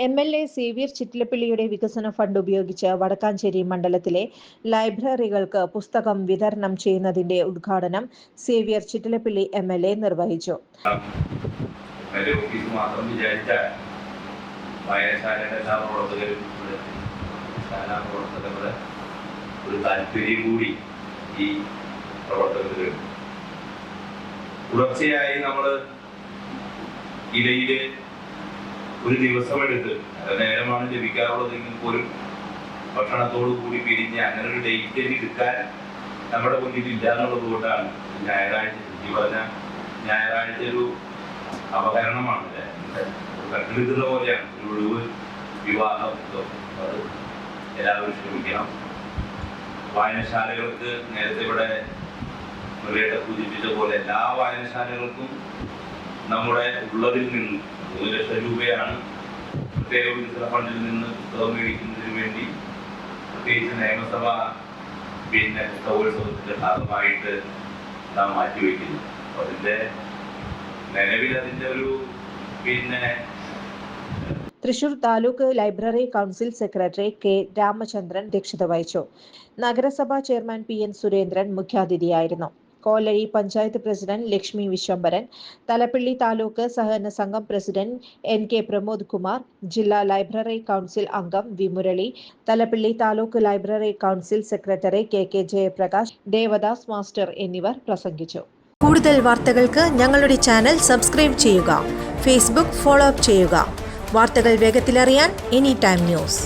M L A Xavier ചിറ്റിലപ്പിള്ളിയുടെ വികസന fund ഉപയോഗിച്ച് വടക്കാഞ്ചേരി മണ്ഡലത്തിലെ ലൈബ്രറികൾക്ക് പുസ്തകം വിതരണം ചെയ്യുന്നതിന്റെ ഉദ്ഘാടനം Xavier Chittilappilly M L A നിർവഹിച്ചു. തുടർച്ചയായി നമ്മൾ ഇടയിൽ ഒരു ദിവസമെടുത്ത് നേരമാണ് ലഭിക്കാറുള്ളതെങ്കിൽ പോലും ഭക്ഷണത്തോടു കൂടി പിരിഞ്ഞ് അങ്ങനെ ഒരു ഡേറ്റ് എടുക്കാൻ നമ്മുടെ മുന്നിൽ ഇല്ല എന്നുള്ളത് കൊണ്ടാണ് ഞായറാഴ്ച ഈ പറഞ്ഞ ഞായറാഴ്ച ഒരു അപകരണമാണ്? കണ്ടെടുക്കുന്ന പോലെയാണ് ഒരു ഒഴിവ് വിവാഹം. അത് എല്ലാവരും ശ്രമിക്കണം വായനശാലകൾക്ക് നേരത്തെ ഇവിടെ മുരളിയുടെ സൂചിപ്പിച്ച പോലെ എല്ലാ വായനശാലകൾക്കും നമ്മുടെ ഉള്ളതിൽ നിന്ന് ഒരു ലക്ഷം രൂപയാണ് പ്രത്യേക വികസന ഫണ്ടിൽ നിന്ന് പുസ്തകം മേടിക്കുന്നതിന് വേണ്ടി പ്രത്യേകിച്ച് നിയമസഭ പിന്നെ പുസ്തകോത്സവത്തിന്റെ ഭാഗമായിട്ട് നാം മാറ്റിവെക്കുന്നു. അതിന്റെ നിലവിൽ അതിന്റെ ഒരു പിന്നെ Thrissur taluk library council secretary K Ramachandran അധ്യക്ഷത വഹിച്ചു. നഗരസഭാ ചെയർമാൻ പി എൻ സുരേന്ദ്രൻ മുഖ്യാതിഥിയായിരുന്നു. കോലഴി പഞ്ചായത്ത് പ്രസിഡന്റ് ലക്ഷ്മി വിശ്വംബരൻ തലപ്പള്ളി താലൂക്ക് സഹകരണ സംഘം president N K Pramod Kumar ജില്ലാ ലൈബ്രറി കൗൺസിൽ അംഗം V Murali Thalappilly taluk library council secretary K K Jayaprakash Devadas master എന്നിവർ പ്രസംഗിച്ചു. കൂടുതൽ വാർത്തകൾക്ക് ഞങ്ങളുടെ ചാനൽ സബ്സ്ക്രൈബ് ചെയ്യുക ഫേസ്ബുക്ക് ഫോളോ അപ്പ് ചെയ്യുക. വാർത്തകൾ വേഗത്തിലറിയാൻ എനി ടൈം ന്യൂസ്.